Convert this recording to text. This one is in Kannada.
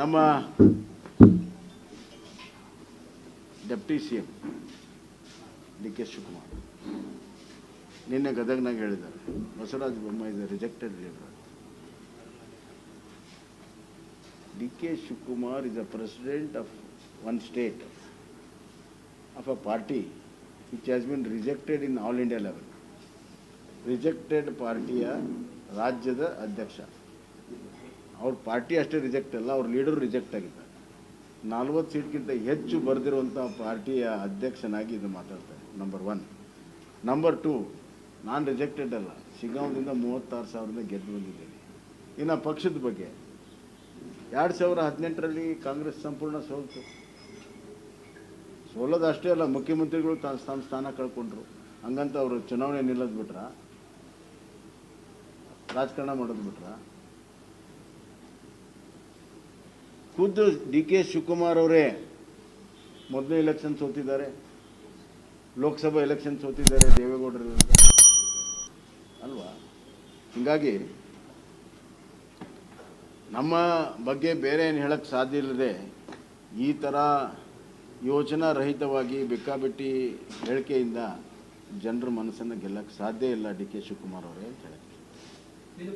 ನಮ್ಮ deputy C M D K Shivakumar ನಿನ್ನೆ ಗದಗ್ನಾಗ ಹೇಳಿದ್ದಾರೆ, Basavaraj Bommai rejected leader D K Shivakumar is a president of one state of a party which has been rejected in all India level rejected ಪಾರ್ಟಿಯ ರಾಜ್ಯದ ಅಧ್ಯಕ್ಷ. ಅವ್ರ ಪಾರ್ಟಿ ಅಷ್ಟೇ ರಿಜೆಕ್ಟ್ ಅಲ್ಲ, ಅವ್ರ ಲೀಡರ್ ರಿಜೆಕ್ಟ್ ಆಗಿದ್ದಾರೆ. ನಲ್ವತ್ತು ಸೀಟ್ಗಿಂತ ಹೆಚ್ಚು ಬರೆದಿರುವಂಥ ಪಾರ್ಟಿಯ ಅಧ್ಯಕ್ಷನಾಗಿ ಇದು ಮಾತಾಡ್ತಾರೆ. ನಂಬರ್ ಒನ್ ನಂಬರ್ ಟು ನಾನು ರಿಜೆಕ್ಟೆಡ್ ಅಲ್ಲ ಸಿಗಾಂವ್ದಿಂದ ಮೂವತ್ತಾರು ಸಾವಿರದಿಂದ ಗೆದ್ದು ಬಂದಿದ್ದೇನೆ. ಇನ್ನು ಪಕ್ಷದ ಬಗ್ಗೆ. ಎರಡು ಸಾವಿರ ಹದಿನೆಂಟರಲ್ಲಿ ಕಾಂಗ್ರೆಸ್ ಸಂಪೂರ್ಣ ಸೋಲ್ತು. ಸೋಲೋದು ಅಷ್ಟೇ ಅಲ್ಲ, ಮುಖ್ಯಮಂತ್ರಿಗಳು ತಮ್ಮ ಸ್ಥಾನ ಕಳ್ಕೊಂಡ್ರು. ಹಂಗಂತ ಅವರು ಚುನಾವಣೆ ನಿಲ್ಲೋದು ಬಿಟ್ರ, ರಾಜಕಾರಣ ಮಾಡೋದು ಬಿಟ್ರ. ಖುದ್ದು ಡಿ ಕೆ ಶಿವಕುಮಾರ್ ಅವರೇ ಮೊದಲನೇ ಎಲೆಕ್ಷನ್ ಸೋತಿದ್ದಾರೆ, ಲೋಕಸಭಾ ಎಲೆಕ್ಷನ್ ಸೋತಿದ್ದಾರೆ, ದೇವೇಗೌಡರ ಅಲ್ವಾ? ಹೀಗಾಗಿ ನಮ್ಮ ಬಗ್ಗೆ ಬೇರೆ ಏನು ಹೇಳಕ್ಕೆ ಸಾಧ್ಯ ಇಲ್ಲದೆ ಈ ಥರ ಯೋಚನಾ ರಹಿತವಾಗಿ ಬೇಕಾಬಿಟ್ಟಿ ಹೇಳಿಕೆಯಿಂದ ಜನರ ಮನಸ್ಸನ್ನು ಗೆಲ್ಲಕ್ಕೆ ಸಾಧ್ಯ ಇಲ್ಲ ಡಿ ಕೆ ಶಿವಕುಮಾರ್ ಅವರೇ ಅಂತ ಇದು